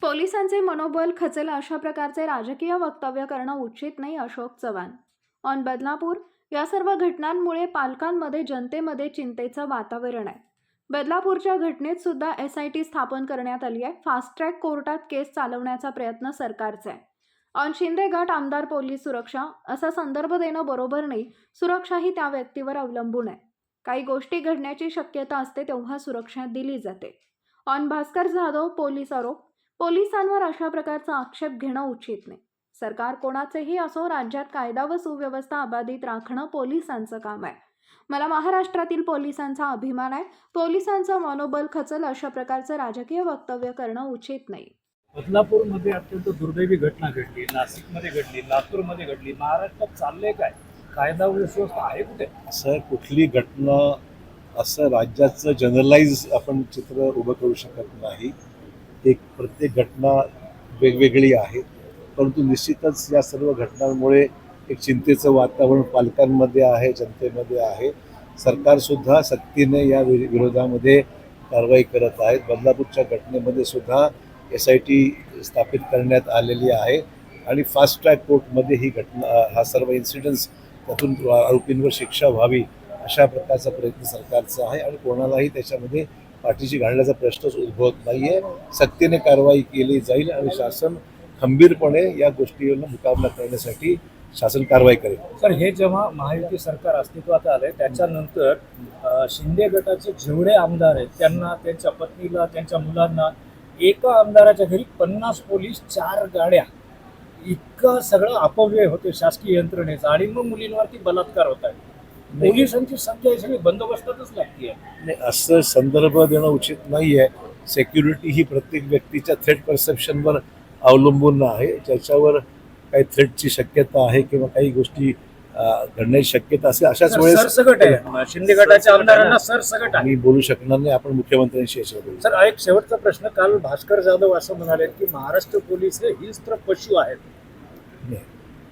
पोलिसांचे मनोबल खचेल अशा प्रकारचे राजकीय वक्तव्य करणं उचित नाही अशोक चव्हाण. ऑन बदलापूर या सर्व घटनांमुळे पालकांमध्ये जनतेमध्ये चिंतेचं वातावरण आहे. बदलापूरच्या घटनेत सुद्धा एस आय टी स्थापन करण्यात आली आहे. फास्ट ट्रॅक कोर्टात केस चालवण्याचा प्रयत्न सरकारचा आहे. ऑन शिंदे गट आमदार पोलीस सुरक्षा असा संदर्भ देणं बरोबर नाही सुरक्षा ही त्या व्यक्तीवर अवलंबून आहे. काही गोष्टी घडण्याची शक्यता असते तेव्हा सुरक्षा दिली जाते. ऑन भास्कर जाधव पोलीस आरोप. पोलिसांवर अशा प्रकारचा आक्षेप घेणं उचित नाही. सरकार कोणाचेही असो राज्यात कायदा व सुव्यवस्था अबाधित राखणं पोलिसांचं काम आहे. मला महाराष्ट्रातील पोलिसांचा अभिमान आहे. पोलिसांचं मनोबल खचल अशा प्रकारचं राजकीय वक्तव्य करणं उचित नाही. बदलापूरमध्ये अत्यंत दुर्दैवी घटना घडली. नाशिकमध्ये घडली लातूरमध्ये घडली. महाराष्ट्रात चाललंय काय? कायदा व सुव्यवस्था आहे कुठे? असं कुठली घटना असं राज्याचं जनरलाइज आपण चित्र उभं करू शकत नाही. एक प्रत्येक घटना वेगवेगळी आहे. परंतु निश्चितच या सर्व घटनांमुळे एक चिंतेचं वातावरण पालकांमध्ये आहे जनतेमध्ये आहे. सरकारसुद्धा सक्तीने या वि विरोधामध्ये कारवाई करत आहेत बदलापूरच्या घटनेमध्ये सुद्धा एस आय टी स्थापित करण्यात आलेली आहे आणि फास्ट ट्रॅक कोर्टमध्ये ही घटना हा सर्व इन्सिडन्स त्यातून आरोपींवर शिक्षा व्हावी अशा प्रकारचा प्रयत्न सरकारचा आहे आणि कोणालाही त्याच्यामध्ये पाठीशी घालण्याचा प्रश्नच उद्भवत नाही आहे सक्तीने कारवाई केली जाईल आणि शासन खंबीरपणे या गोष्टीवर मुकाबला करण्यासाठी शासन कारवाई करेल. तर हे जेव्हा महायुती सरकार अस्तित्वात आलंय त्याच्यानंतर शिंदे गटाचे जेवढे आमदार आहेत त्यांना त्यांच्या पत्नीला त्यांच्या मुलांना एका आमदाराच्या घरी पन्नास पोलीस चार गाड्या इतकं सगळं अपव्यय होते शासकीय यंत्रणेचा. आणि मग मुलींवरती बलात्कार होत आहे. पोलिसांची संख्या ही सगळी बंदोबस्तातच लागते नाही असं संदर्भ देणं उचित नाही आहे सेक्युरिटी ही प्रत्येक व्यक्तीच्या थ्रेट परसेप्शनवर अवलंबून आहे. ज्याच्यावर काही थ्रेटची शक्यता आहे किंवा काही गोष्टी घडण्याची शक्यता असेल अशाच वेळेस आहे. शिंदे गटाच्या आमदारांना सरसगट आहे. मी बोलू शकणार नाही. आपण मुख्यमंत्र्यांशी याच्यावर बोलू. सर एक शेवटचा प्रश्न. काल भास्कर जाधव असं म्हणाले की महाराष्ट्र पोलीस हे हिंस्त्र पशु आहेत. नाही.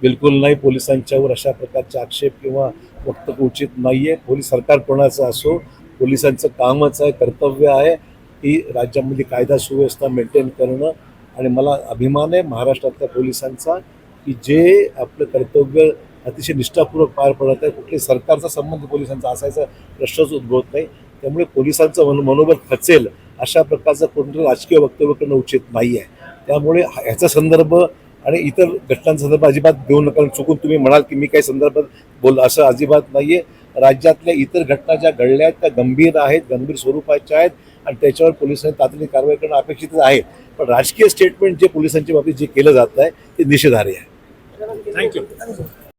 बिलकुल नाही पोलिसांच्यावर अशा प्रकारचे आक्षेप किंवा वक्तव्य उचित नाही आहे पोलीस सरकार कोणाचं असो पोलिसांचं कामच आहे कर्तव्य आहे की राज्यामध्ये कायदा सुव्यवस्था मेंटेन करणं. आणि मला अभिमान आहे महाराष्ट्रातल्या पोलिसांचा की जे आपलं कर्तव्य अतिशय निष्ठापूर्वक पार पडत आहे कुठल्याही सरकारचा संबंध पोलिसांचा असायचा प्रश्नच उद्भवत नाही. त्यामुळे पोलिसांचं मन मनोबल खचेल अशा प्रकारचं कोणतं राजकीय वक्तव्य करणं उचित नाही आहे त्यामुळे ह्याचा संदर्भ आणि इतर घटनांसंदर्भात अजिबात देऊ नका चुकून तुम्ही म्हणाल की मी काही संदर्भात बोल असं अजिबात नाही आहे राज्यातल्या इतर घटना ज्या घडल्या आहेत त्या गंभीर आहेत गंभीर स्वरूपाच्या आहेत आणि त्याच्यावर पोलिसांनी तातडीने कारवाई करणं अपेक्षितच आहे. पण राजकीय स्टेटमेंट जे पोलिसांच्या बाबतीत जे केलं जात आहे ते निषेधार्ह आहे. थँक्यू